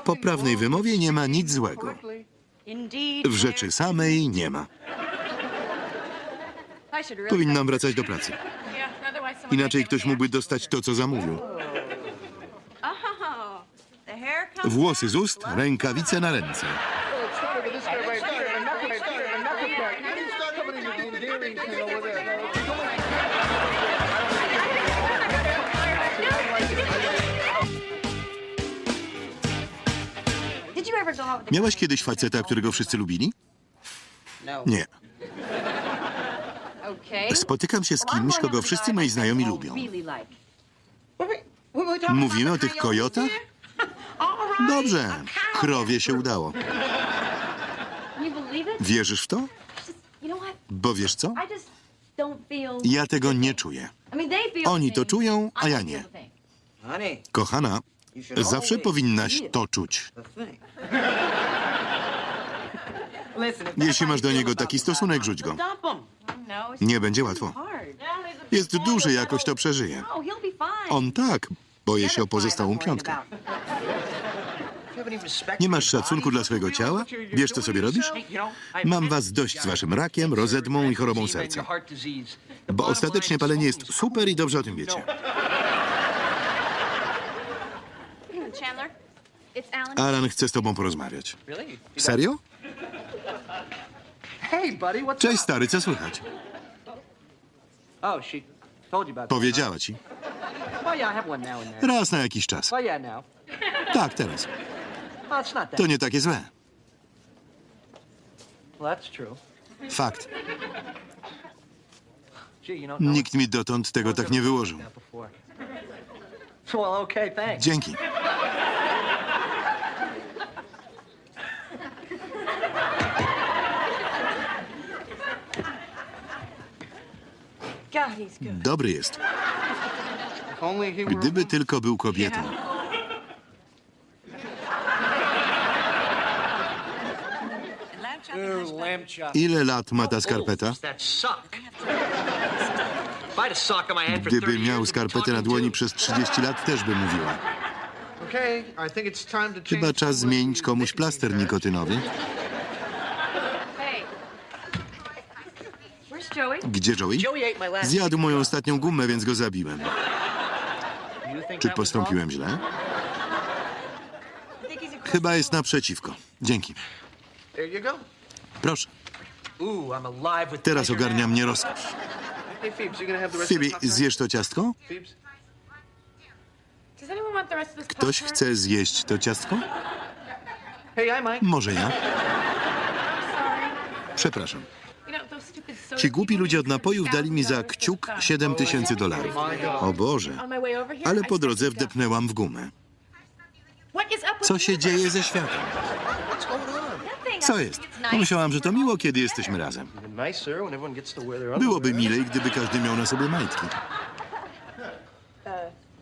W poprawnej wymowie nie ma nic złego. W rzeczy samej nie ma. Powinnam wracać do pracy. Inaczej ktoś mógłby dostać to, co zamówił. Włosy z ust, rękawice na ręce. Miałaś kiedyś faceta, którego wszyscy lubili? Nie. Spotykam się z kimś, kogo wszyscy moi znajomi lubią. Mówimy o tych kojotach? Dobrze, krowie się udało. Wierzysz w to? Bo wiesz co? Ja tego nie czuję. Oni to czują, a ja nie. Kochana, zawsze powinnaś to czuć. Jeśli masz do niego taki stosunek, rzuć go. Nie będzie łatwo. Jest duży, jakoś to przeżyje. On tak, boję się o pozostałą piątkę. Nie masz szacunku dla swojego ciała? Wiesz, co sobie robisz? Mam was dość z waszym rakiem, rozedmą i chorobą serca. Bo ostatecznie palenie jest super i dobrze o tym wiecie. Chandler, it's Alan. Alan chce z tobą porozmawiać. Serio? Hey, buddy, what's Cześć stary, co słychać? Oh, she told you about that. Powiedziała ci. Oh, yeah, I have one now and then. Raz na jakiś czas. Oh, yeah, now. Tak, teraz. To nie takie złe. Well, that's true. Fakt. Gee, you know, Nikt mi dotąd tego tak nie wyłożył. that before. Well, okay, thanks. Dzięki. Dobry jest. Gdyby tylko był kobietą. Ile lat ma ta skarpeta? That sock. If I had a sock on my hand for 30 Gdyby miał skarpetę na dłoni przez 30 lat, też by mówiła. Chyba czas zmienić komuś plaster nikotynowy. Gdzie Joey? Zjadł moją ostatnią gumę, więc go zabiłem. Czy postąpiłem źle? Chyba jest naprzeciwko. Dzięki. Proszę. Teraz ogarnia mnie rozkosz. Phoebe, zjesz to ciastko? Ktoś chce zjeść to ciastko? Może ja. Przepraszam. Ci głupi ludzie od napojów dali mi za $1,000 kciuk for the 7 tysięcy dolarów. O Boże. Ale po drodze wdepnęłam w gumę. Co się dzieje ze światem? Co jest? Pomyślałam, że to miło, kiedy jesteśmy razem. Byłoby milej, gdyby każdy miał na sobie majtki.